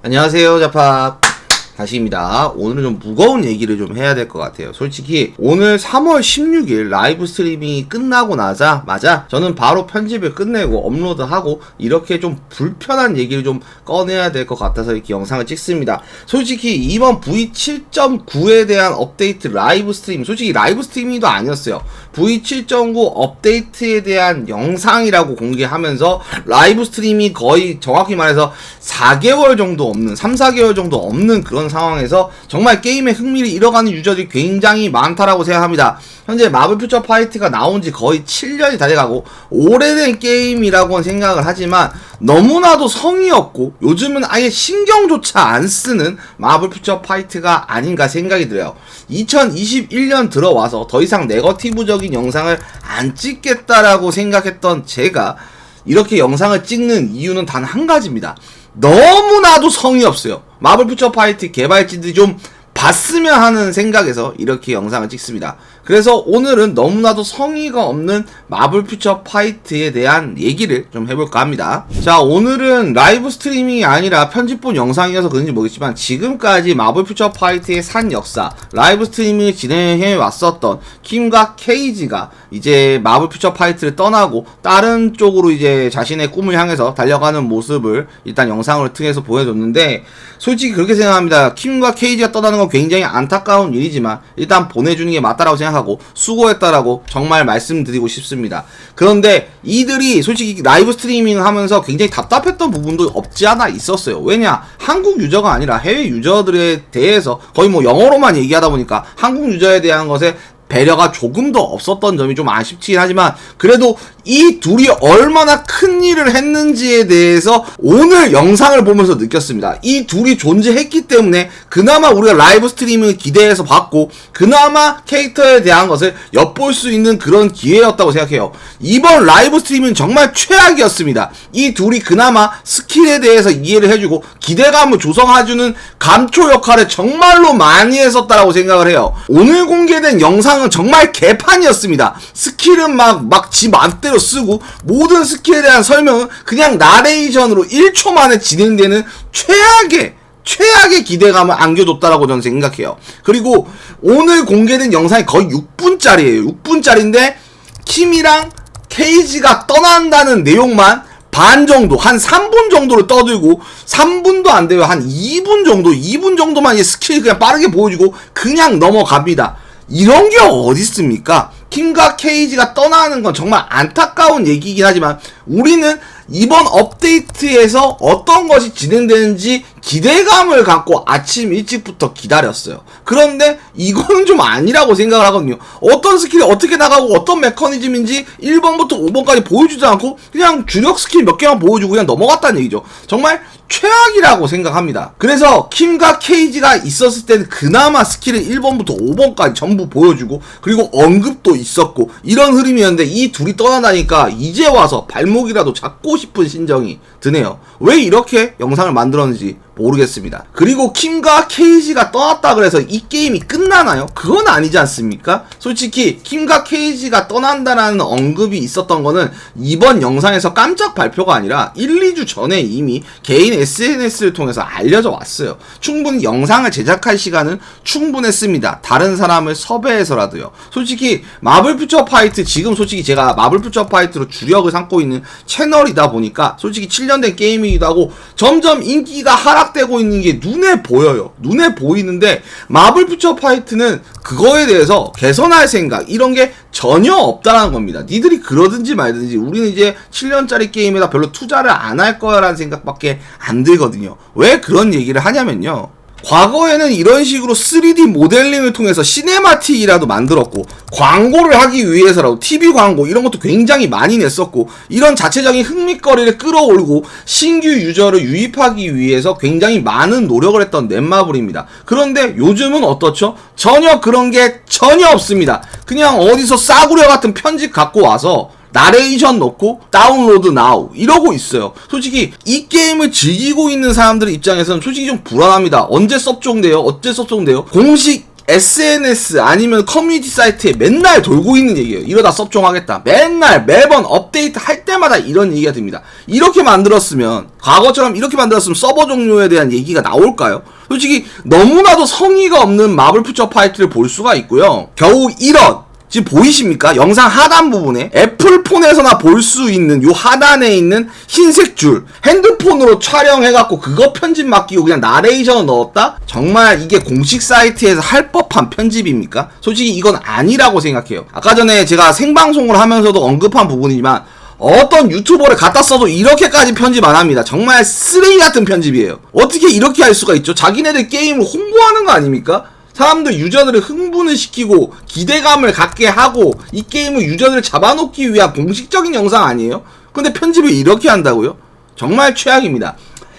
안녕하세요, 자팍. 다시입니다. 오늘은 좀 무거운 얘기를 좀 해야 될 것 같아요. 솔직히 오늘 3월 16일 라이브 스트리밍이 끝나고 나자마자 저는 바로 편집을 끝내고 업로드하고 이렇게 좀 불편한 얘기를 좀 꺼내야 될 것 같아서 이렇게 영상을 찍습니다. 솔직히 이번 V7.9에 대한 업데이트 라이브 스트리밍, 솔직히 라이브 스트리밍도 아니었어요. V7.9 업데이트에 대한 영상이라고 공개하면서 라이브 스트리밍이 거의 정확히 말해서 4개월 정도 없는, 3, 4개월 정도 없는 그런 상황에서 정말 게임의 흥미를 잃어가는 유저들이 굉장히 많다라고 생각합니다. 현재 마블 퓨처 파이트가 나온 지 거의 7년이 다 돼가고 오래된 게임이라고 생각을 하지만 너무나도 성의 없고 요즘은 아예 신경조차 안 쓰는 마블 퓨처 파이트가 아닌가 생각이 들어요. 2021년 들어와서 더 이상 네거티브적인 영상을 안 찍겠다라고 생각했던 제가 이렇게 영상을 찍는 이유는 단 한 가지입니다. 너무나도 성의 없어요. 마블 퓨처 파이트 개발진들이 좀 봤으면 하는 생각에서 이렇게 영상을 찍습니다. 그래서 오늘은 너무나도 성의가 없는 마블 퓨처 파이트에 대한 얘기를 좀 해볼까 합니다. 자, 오늘은 라이브 스트리밍이 아니라 편집본 영상이어서 그런지 모르겠지만 지금까지 마블 퓨처 파이트의 산 역사, 라이브 스트리밍을 진행해 왔었던 킴과 케이지가 이제 마블 퓨처 파이트를 떠나고 다른 쪽으로 이제 자신의 꿈을 향해서 달려가는 모습을 일단 영상을 통해서 보여줬는데 솔직히 그렇게 생각합니다. 킴과 케이지가 떠나는 건 굉장히 안타까운 일이지만 일단 보내주는 게 맞다라고 생각 하고 수고했다라고 정말 말씀드리고 싶습니다. 그런데 이들이 솔직히 라이브 스트리밍 하면서 굉장히 답답했던 부분도 없지 않아 있었어요. 왜냐? 한국 유저가 아니라 해외 유저들에 대해서 거의 뭐 영어로만 얘기하다 보니까 한국 유저에 대한 것에 배려가 조금 더 없었던 점이 좀 아쉽긴 하지만 그래도 이 둘이 얼마나 큰 일을 했는지에 대해서 오늘 영상을 보면서 느꼈습니다. 이 둘이 존재했기 때문에 그나마 우리가 라이브 스트리밍을 기대해서 봤고 그나마 캐릭터에 대한 것을 엿볼 수 있는 그런 기회였다고 생각해요. 이번 라이브 스트리밍은 정말 최악이었습니다. 이 둘이 그나마 스킬에 대해서 이해를 해주고 기대감을 조성해주는 감초 역할을 정말로 많이 했었다라고 생각을 해요. 오늘 공개된 영상 은 정말 개판이었습니다. 스킬은 막, 막 지 맘대로 쓰고, 모든 스킬에 대한 설명은 그냥 나레이션으로 1초 만에 진행되는 최악의, 최악의 기대감을 안겨줬다라고 저는 생각해요. 그리고 오늘 공개된 영상이 거의 6분짜리예요. 6분짜리인데, 킴이랑 케이지가 떠난다는 내용만 반 정도, 한 3분 정도를 떠들고, 3분도 안 돼요. 한 2분 정도, 2분 정도만 이 스킬 그냥 빠르게 보여주고, 그냥 넘어갑니다. 이런 게 어디 있습니까? 킴과 케이지가 떠나는 건 정말 안타까운 얘기이긴 하지만, 우리는 이번 업데이트에서 어떤 것이 진행되는지 기대감을 갖고 아침 일찍부터 기다렸어요. 그런데 이거는 좀 아니라고 생각을 하거든요. 어떤 스킬이 어떻게 나가고 어떤 메커니즘인지 1번부터 5번까지 보여주지 않고 그냥 주력 스킬 몇 개만 보여주고 그냥 넘어갔다는 얘기죠. 정말 최악이라고 생각합니다. 그래서 킴과 케이지가 있었을 때는 그나마 스킬을 1번부터 5번까지 전부 보여주고 그리고 언급도 있었고 이런 흐름이었는데 이 둘이 떠나다니까 이제 와서 발목이라도 잡고 싶은 심정이 드네요. 왜 이렇게 영상을 만들었는지 모르겠습니다. 그리고 킴과 케이지가 떠났다 그래서 이 게임이 끝나나요? 그건 아니지 않습니까? 솔직히 킴과 케이지가 떠난다라는 언급이 있었던 거는 이번 영상에서 깜짝 발표가 아니라 1, 2주 전에 이미 개인 SNS를 통해서 알려져 왔어요. 충분히 영상을 제작할 시간은 충분했습니다. 다른 사람을 섭외해서라도요. 솔직히 마블 퓨처 파이트 지금 솔직히 제가 마블 퓨처 파이트로 주력을 삼고 있는 채널이 다 보니까 솔직히 7년 된 게임이기도 하고 점점 인기가 하락되고 있는 게 눈에 보여요. 눈에 보이는데 마블 퓨처 파이트는 그거에 대해서 개선할 생각 이런 게 전혀 없다라는 겁니다. 니들이 그러든지 말든지 우리는 이제 7년짜리 게임에다 별로 투자를 안 할 거야라는 생각밖에 안 들거든요. 왜 그런 얘기를 하냐면요. 과거에는 이런 식으로 3D 모델링을 통해서 시네마틱이라도 만들었고 광고를 하기 위해서라도 TV 광고 이런 것도 굉장히 많이 냈었고 이런 자체적인 흥미거리를 끌어올고 신규 유저를 유입하기 위해서 굉장히 많은 노력을 했던 넷마블입니다. 그런데 요즘은 어떻죠? 전혀 그런 게 전혀 없습니다. 그냥 어디서 싸구려 같은 편집 갖고 와서 나레이션 넣고 다운로드 나우 이러고 있어요. 솔직히 이 게임을 즐기고 있는 사람들 입장에서는 솔직히 좀 불안합니다. 언제 섭종돼요? 어째 섭종돼요? 공식 SNS 아니면 커뮤니티 사이트에 맨날 돌고 있는 얘기예요. 이러다 섭종하겠다. 맨날 매번 업데이트 할 때마다 이런 얘기가 됩니다. 이렇게 만들었으면 과거처럼 이렇게 만들었으면 서버 종료에 대한 얘기가 나올까요? 솔직히 너무나도 성의가 없는 마블 퓨처 파이트를 볼 수가 있고요. 겨우 이런 지금 보이십니까? 영상 하단 부분에 애플폰에서나 볼 수 있는 요 하단에 있는 흰색 줄 핸드폰으로 촬영해갖고 그거 편집 맡기고 그냥 나레이션을 넣었다? 정말 이게 공식 사이트에서 할 법한 편집입니까? 솔직히 이건 아니라고 생각해요. 아까 전에 제가 생방송을 하면서도 언급한 부분이지만 어떤 유튜버를 갖다 써도 이렇게까지 편집 안 합니다. 정말 쓰레기 같은 편집이에요. 어떻게 이렇게 할 수가 있죠? 자기네들 게임을 홍보하는 거 아닙니까? 사람들 유저들을 흥분을 시키고 기대감을 갖게 하고 이 게임을 유저들을 잡아놓기 위한 공식적인 영상 아니에요? 근데 편집을 이렇게 한다고요? 정말 최악입니다.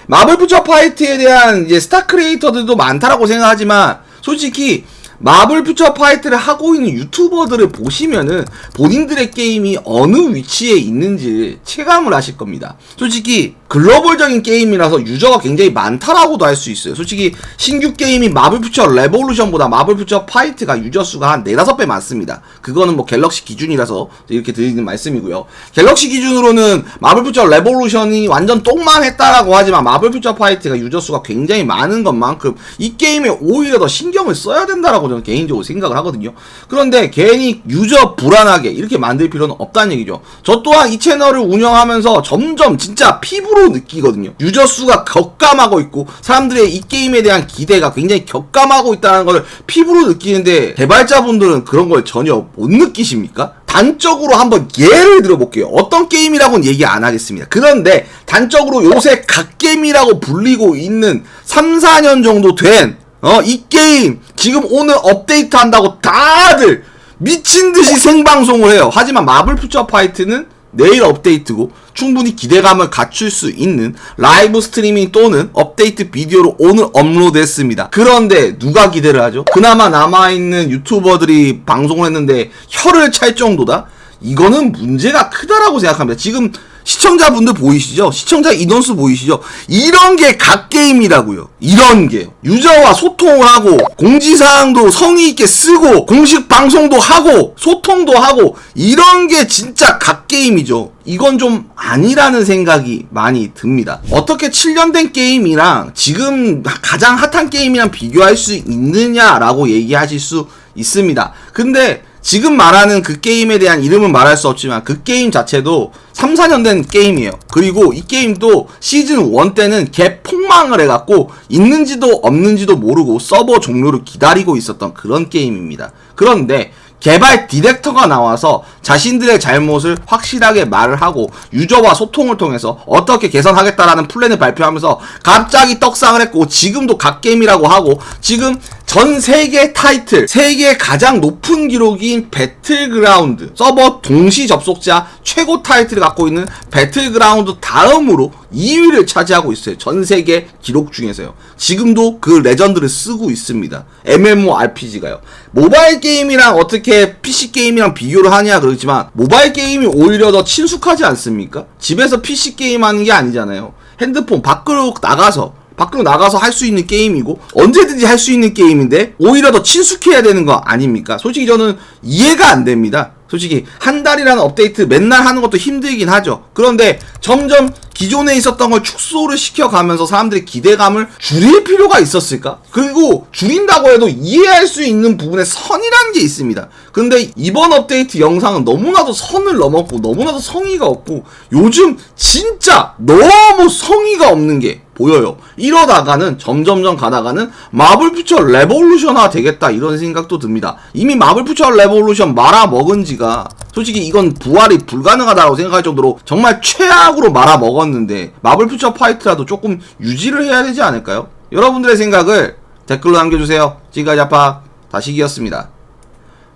마블 퓨처 파이트에 대한 이제 스타 크리에이터들도 많다라고 생각하지만 솔직히 마블 퓨처 파이트를 하고 있는 유튜버들을 보시면은 본인들의 게임이 어느 위치에 있는지 체감을 하실 겁니다. 솔직히 글로벌적인 게임이라서 유저가 굉장히 많다라고도 할 수 있어요. 솔직히 신규 게임인 마블 퓨처 레볼루션보다 마블 퓨처 파이트가 유저 수가 한 4, 5배 많습니다. 그거는 뭐 갤럭시 기준이라서 이렇게 드리는 말씀이고요. 갤럭시 기준으로는 마블 퓨처 레볼루션이 완전 똥망했다라고 하지만 마블 퓨처 파이트가 유저 수가 굉장히 많은 것만큼 이 게임에 오히려 더 신경을 써야 된다라고 저는 개인적으로 생각을 하거든요. 그런데 괜히 유저 불안하게 이렇게 만들 필요는 없다는 얘기죠. 저 또한 이 채널을 운영하면서 점점 진짜 피부로 느끼거든요. 유저 수가 격감하고 있고 사람들의 이 게임에 대한 기대가 굉장히 격감하고 있다는 걸 피부로 느끼는데 개발자분들은 그런 걸 전혀 못 느끼십니까? 단적으로 한번 예를 들어볼게요. 어떤 게임이라고는 얘기 안 하겠습니다. 그런데 단적으로 요새 갓게임이라고 불리고 있는 3, 4년 정도 된 어, 이 게임 지금 오늘 업데이트 한다고 다들 미친 듯이 생방송을 해요. 하지만 마블 퓨처 파이트는 내일 업데이트고 충분히 기대감을 갖출 수 있는 라이브 스트리밍 또는 업데이트 비디오로 오늘 업로드했습니다. 그런데 누가 기대를 하죠? 그나마 남아있는 유튜버들이 방송을 했는데 혀를 찰 정도다? 이거는 문제가 크다라고 생각합니다. 지금 시청자분들 보이시죠? 시청자 인원수 보이시죠? 이런 게 갓게임이라고요. 이런 게. 유저와 소통을 하고, 공지사항도 성의 있게 쓰고, 공식 방송도 하고, 소통도 하고, 이런 게 진짜 갓게임이죠. 이건 좀 아니라는 생각이 많이 듭니다. 어떻게 7년 된 게임이랑 지금 가장 핫한 게임이랑 비교할 수 있느냐라고 얘기하실 수 있습니다. 근데 지금 말하는 그 게임에 대한 이름은 말할 수 없지만 그 게임 자체도 3, 4년 된 게임이에요. 그리고 이 게임도 시즌 1 때는 개 폭망을 해갖고 있는지도 없는지도 모르고 서버 종료를 기다리고 있었던 그런 게임입니다. 그런데 개발 디렉터가 나와서 자신들의 잘못을 확실하게 말을 하고 유저와 소통을 통해서 어떻게 개선하겠다라는 플랜을 발표하면서 갑자기 떡상을 했고 지금도 갓게임이라고 하고 지금 전 세계 타이틀 세계 가장 높은 기록인 배틀그라운드 서버 동시 접속자 최고 타이틀을 갖고 있는 배틀그라운드 다음으로 2위를 차지하고 있어요. 전 세계 기록 중에서요. 지금도 그 레전드를 쓰고 있습니다. MMORPG가요. 모바일 게임이랑 어떻게 PC 게임이랑 비교를 하냐 그러지만 모바일 게임이 오히려 더 친숙하지 않습니까? 집에서 PC 게임 하는 게 아니잖아요. 핸드폰 밖으로 나가서 밖으로 나가서 할 수 있는 게임이고 언제든지 할 수 있는 게임인데 오히려 더 친숙해야 되는 거 아닙니까? 솔직히 저는 이해가 안 됩니다. 솔직히 한 달이라는 업데이트 맨날 하는 것도 힘들긴 하죠. 그런데 점점 기존에 있었던 걸 축소를 시켜가면서 사람들의 기대감을 줄일 필요가 있었을까? 그리고 줄인다고 해도 이해할 수 있는 부분에 선이라는 게 있습니다. 근데 이번 업데이트 영상은 너무나도 선을 넘었고 너무나도 성의가 없고 요즘 진짜 너무 성의가 없는 게 보여요. 이러다가는 점점점 가다가는 마블 퓨처 레볼루션화 되겠다 이런 생각도 듭니다. 이미 마블 퓨처 레볼루션 말아 먹은 지가 솔직히 이건 부활이 불가능하다고 생각할 정도로 정말 최악으로 말아 먹었는데 마블 퓨처 파이트라도 조금 유지를 해야 되지 않을까요? 여러분들의 생각을 댓글로 남겨주세요. 지금까지 아빠 다시기였습니다.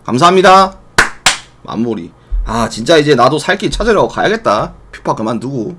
감사합니다. 마무리. 아 진짜 이제 나도 살길 찾으러 가야겠다. 퓨파 그만두고.